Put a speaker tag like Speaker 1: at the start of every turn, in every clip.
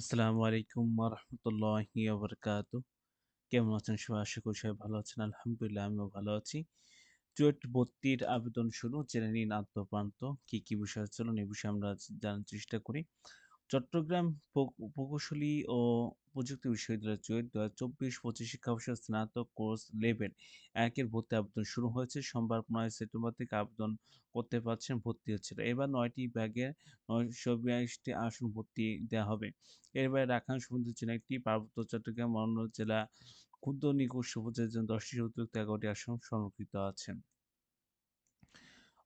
Speaker 1: আসসালামু আলাইকুম ওয়া বারাকাতু। কেমন আছেন সবাই? আশা করি সবাই ভালো আছেন। আলহামদুলিল্লাহ আমিও ভালো আছি। চুয়েট ভর্তির আবেদন শুরু। জেনে নিন আত্মপ্রান্ত কি, কি বিষয় চলুন এই বিষয়ে আমরা জানার চেষ্টা করি। চট্টগ্রাম প্রক প্রকৌশলী ও প্রযুক্তি বিশ্ববিদ্যালয় চুয়েট ২০২৪-২৫ শিক্ষাবর্ষের স্নাতক কোর্স লেভেল ১ এর ভর্তি আবেদন শুরু হয়েছে। সোমবার ৯ সেপ্টেম্বর থেকে আবেদন করতে পারছেন, ভর্তি হচ্ছিল। এবার ৯ টি বিভাগে ৯৪২ টি আসন ভর্তি দেয়া হবে। এর বাইরে রাখাইন সমুদ্রের একটি, পার্বত্য চট্টগ্রাম অন্য জেলা ক্ষুদ্র নিগোষ্ঠী উপজেলার জন্য ১০ টি অতিরিক্ত ১১ টি আসন সংরক্ষিত আছে।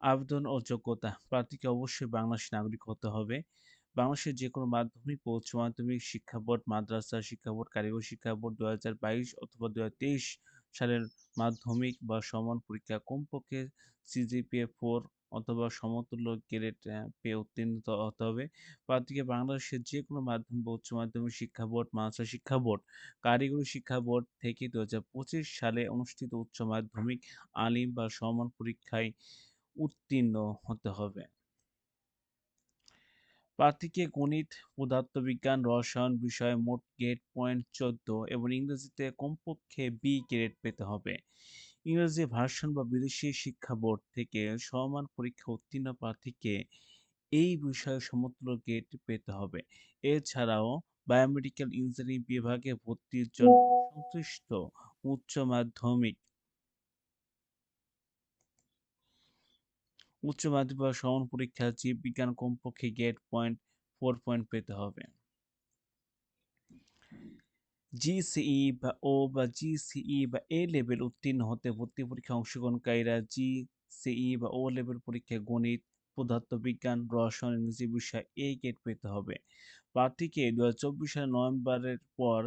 Speaker 1: আবেদন ও যোগ্যতা: প্রার্থীকে অবশ্যই বাংলাদেশী নাগরিক হতে হবে। বাংলাদেশের যে কোনো মাধ্যমিক ও উচ্চ মাধ্যমিক শিক্ষা বোর্ড, মাদ্রাসা শিক্ষা বোর্ড, কারিগরি শিক্ষা বোর্ড ২০২২ অথবা ২০২৩ সালের মাধ্যমিক বা সমান পরীক্ষা কমপক্ষে সিজিপিএ ফোর অথবা সমতুল্য গ্রেড পেয়ে উত্তীর্ণ হতে হবে। প্রার্থীকে বাংলাদেশের যে কোনো মাধ্যমিক বা উচ্চ মাধ্যমিক শিক্ষা বোর্ড, মাদ্রাসা শিক্ষা বোর্ড, কারিগরি শিক্ষা বোর্ড থেকে ২০২৫ সালে অনুষ্ঠিত উচ্চ মাধ্যমিক, আলিম বা সমান পরীক্ষায় উত্তীর্ণ হতে হবে। প্রার্থীকে গণিত, পদার্থবিজ্ঞান, রসায়ন বিষয়ে মোট গ্রেড পয়েন্ট ১৪ এবং ইংরেজিতে কমপক্ষে বি গ্রেড পেতে হবে। ইংরেজি ভার্সন বা বিদেশি শিক্ষা বোর্ড থেকে সমমান পরীক্ষা উত্তীর্ণ প্রার্থীকে এই বিষয়ে সমতুল্য গ্রেড পেতে হবে। এছাড়াও বায়োমেডিক্যাল ইঞ্জিনিয়ারিং বিভাগে ভর্তির জন্য সংশ্লিষ্ট উচ্চ মাধ্যমিক উচ্চ মাধ্যমিক বা সমান পরীক্ষায় জীববিজ্ঞান কমপক্ষে গ্রেড পয়েন্ট ৪ পয়েন্ট পেতে হবে। জিসিই বা ও বা জিসিই বা এ লেভেল উত্তীর্ণ হতে ভর্তি পরীক্ষায় অংশগ্রহণকারীরা জিসিই বা ও লেভেল পরীক্ষায় গণিত, পদার্থবিজ্ঞান, রসায়ন, ইংরেজি বিষয়ে এ গেট পেতে হবে। প্রার্থীকে ২০২৪ সালের নভেম্বরের পর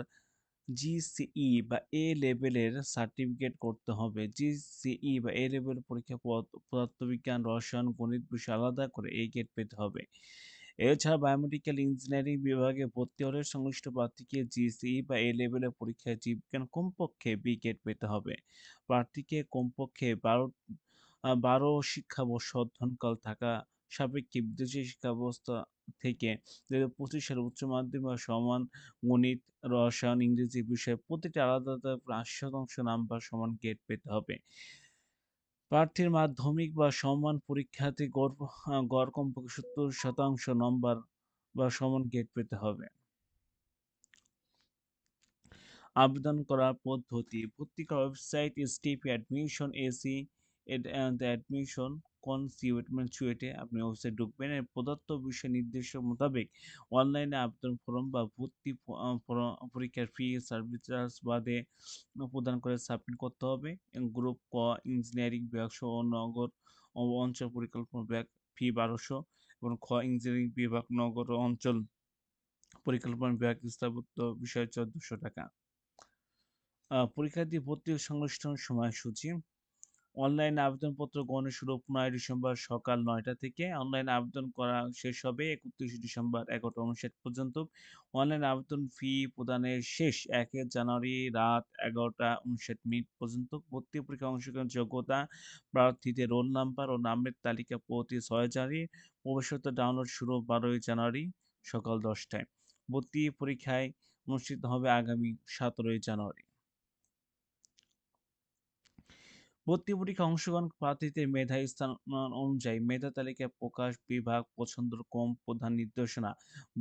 Speaker 1: জিসিই বা এ লেভেলের সার্টিফিকেট করতে হবে। জিসিই বা এ লেভেল পরীক্ষা পদ পদার্থবিজ্ঞান, রসায়ন, গণিত বিষয় আলাদা করে এই গেট পেতে হবে। এছাড়া বায়োমেডিক্যাল ইঞ্জিনিয়ারিং বিভাগে ভর্তি হলে সংশ্লিষ্ট প্রার্থীকে জিসিই বা এ লেভেলের পরীক্ষায় জীববিজ্ঞান কমপক্ষে বি গেট পেতে হবে। প্রার্থীকে কমপক্ষে ১২ আ ১২ শিক্ষাবর্ষ অধ্যয়নকাল থাকা সাপেক্ষে বিদেশি শিক্ষা ব্যবস্থা থেকে ২০২৫ সালে উচ্চ মাধ্যমিক সমান গণিত, রসায়ন, ইংরেজি বিষয়ে প্রতিটি আলাদা, আলাদা ৮০% নাম্বার সমান গ্রেড পেতে হবে। প্রার্থীর মাধ্যমিক বা সমমান পরীক্ষাতে গড় গড় কমপক্ষে ৭০% নম্বর বা সমান গ্রেড পেতে হবে। আবেদন করার পদ্ধতি: ভর্তি করার website STP admission AC admission কনসিউট মানে চুয়েটে আপনি ওয়েবসাইট ঢুকবেন। এর প্রদত্ত বিষয় নির্দেশ মোতাবেক অনলাইনে আবেদন ফর্ম বা ভর্তি পরীক্ষার ফি, সার্ভিস চার্জ বাদে প্রদান করে সাবমিট করতে হবে। গ্রুপ ক ইঞ্জিনিয়ারিং বিভাগ সহ নগর অঞ্চল পরিকল্পনা বিভাগ ফি বারোশো এবং খ ইঞ্জিনিয়ারিং বিভাগ নগর অঞ্চল পরিকল্পনা বিভাগ স্থাপত্য বিষয় ১৪০০ টাকা। পরীক্ষার্থী ভর্তি সংশ্লিষ্ট সময়সূচি অনলাইনে আবেদনপত্র গ্রহণের শুরু ১৫ ডিসেম্বর সকাল ৯টা থেকে। অনলাইনে আবেদন করা শেষ হবে ৩১ ডিসেম্বর ১১টা ৫৯ পর্যন্ত। অনলাইন আবেদন ফি প্রদানের শেষ ১ জানুয়ারি রাত ১১টা ৫৯ মিনিট পর্যন্ত। ভর্তি পরীক্ষা অংশগ্রহণের যোগ্যতা, প্রার্থীদের রোল নাম্বার ও নামের তালিকা প্রতি ৬ জানুয়ারি। প্রবেশপত্র ডাউনলোড শুরু ১২ জানুয়ারি সকাল ১০টায়। ভর্তি পরীক্ষায় অনুষ্ঠিত হবে আগামী ১৭ জানুয়ারি। ভর্তি পরীক্ষায় অংশগ্রহণ প্রার্থীদের মেধা স্থান অনুযায়ী মেধা তালিকা প্রকাশ, বিভাগ পছন্দ ক্রম, প্রধান নির্দেশনা,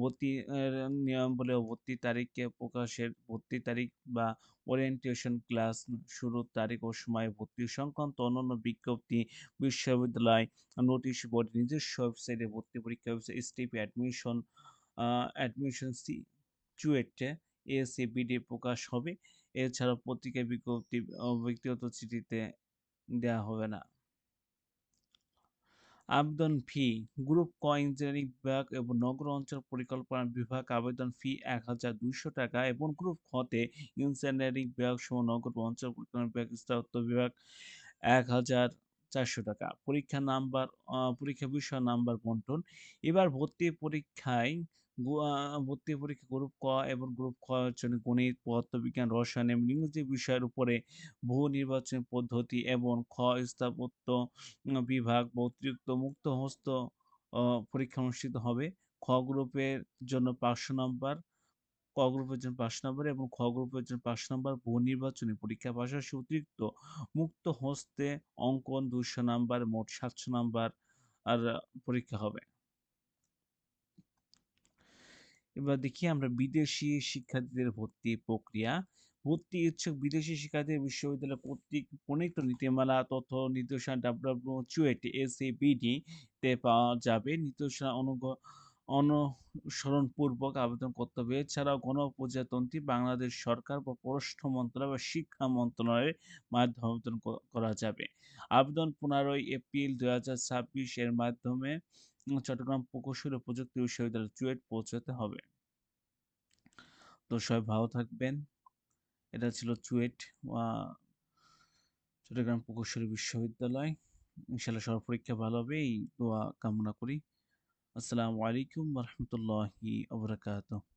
Speaker 1: ভর্তি এর নিয়মাবলী ও ভর্তি তারিখে প্রকাশের ভর্তি তারিখ বা ওরিয়েন্টেশন ক্লাস শুরুর তারিখ ও সময় ভর্তি সংক্রান্ত অন্যান্য বিজ্ঞপ্তি বিশ্ববিদ্যালয় নোটিশ বোর্ড নিজস্ব ওয়েবসাইটে ভর্তি পরীক্ষা website STP admission admission C চুয়েটে এসএবিডি প্রকাশ হবে। এছাড়া পত্রিকায় বিজ্ঞপ্তি ব্যক্তিগত চিঠিতে দেয়া হবে না। আবেদন ফি: গ্রুপ ক ইঞ্জিনিয়ারিং বিভাগ এবং নগর অঞ্চল পরিকল্পনা বিভাগ আবেদন ফি ৳১,২০০ টাকা এবং গ্রুপ খ-তে ইঞ্জিনিয়ারিং বিভাগ সহ নগর অঞ্চল পরিকল্পনা বিভাগ, স্থাপত্য বিভাগ ৳১,৪০০ টাকা। পরীক্ষা নাম্বার পরীক্ষা বিষয় নাম্বার বন্টন: এবার ভর্তি পরীক্ষায় ভর্তি পরীক্ষা গ্রুপ ক এবং গ্রুপ খ জন্য গণিত, পদার্থবিজ্ঞান, রসায়ন এবং ইংরেজি বিষয়ের উপরে বহু নির্বাচনী পদ্ধতি এবং খ স্থাপত্য বিভাগ অতিরিক্ত মুক্তহস্ত অ পরীক্ষা অনুষ্ঠিত হবে। খ গ্রুপের জন্য ৫০০ নাম্বার, ক গ্রুপের জন্য ৫ নম্বর এবং খ গ্রুপের জন্য ৫ নম্বর বহু নির্বাচনী পরীক্ষা পাশাপাশি অতিরিক্ত মুক্ত হস্তে অঙ্কন দুশো নাম্বার মোট ৭০০ নাম্বার আর পরীক্ষা হবে। এবার দেখি আমরা বিদেশি শিক্ষার্থীদের ভর্তি প্রক্রিয়া। ভর্তি ইচ্ছুক বিদেশি শিক্ষার্থীদের বিশ্ববিদ্যালয় কর্তৃক প্রণীত নীতিমালা, তথ্য, নির্দেশনা www.chuet.ac.bd তে পাওয়া যাবে। নির্দেশনা অনুগ, অনুসরণপূর্বক আবেদন করতে হবে। এছাড়াও গণপ্রজাতন্ত্রী বাংলাদেশ সরকার বা পররাষ্ট্র মন্ত্রণালয় বা শিক্ষা মন্ত্রণালয়ের মাধ্যমে আবেদন করা যাবে। আবেদন ১৫ই এপ্রিল ২০২৬ এর মাধ্যমে চট্টগ্রাম প্রকৌশল ও প্রযুক্তি বিশ্ববিদ্যালয় চুয়েট পৌঁছাতে হবে। তো সবাই ভালো থাকবেন। এটা ছিল চুয়েট চট্টগ্রাম প্রকৌশলী বিশ্ববিদ্যালয়। ইনশাআল্লাহ সবার পরীক্ষা ভালো হবে, এই দোয়া কামনা করি। আসসালামু আলাইকুম রহমতুল্লাহি বারাকাতুহু।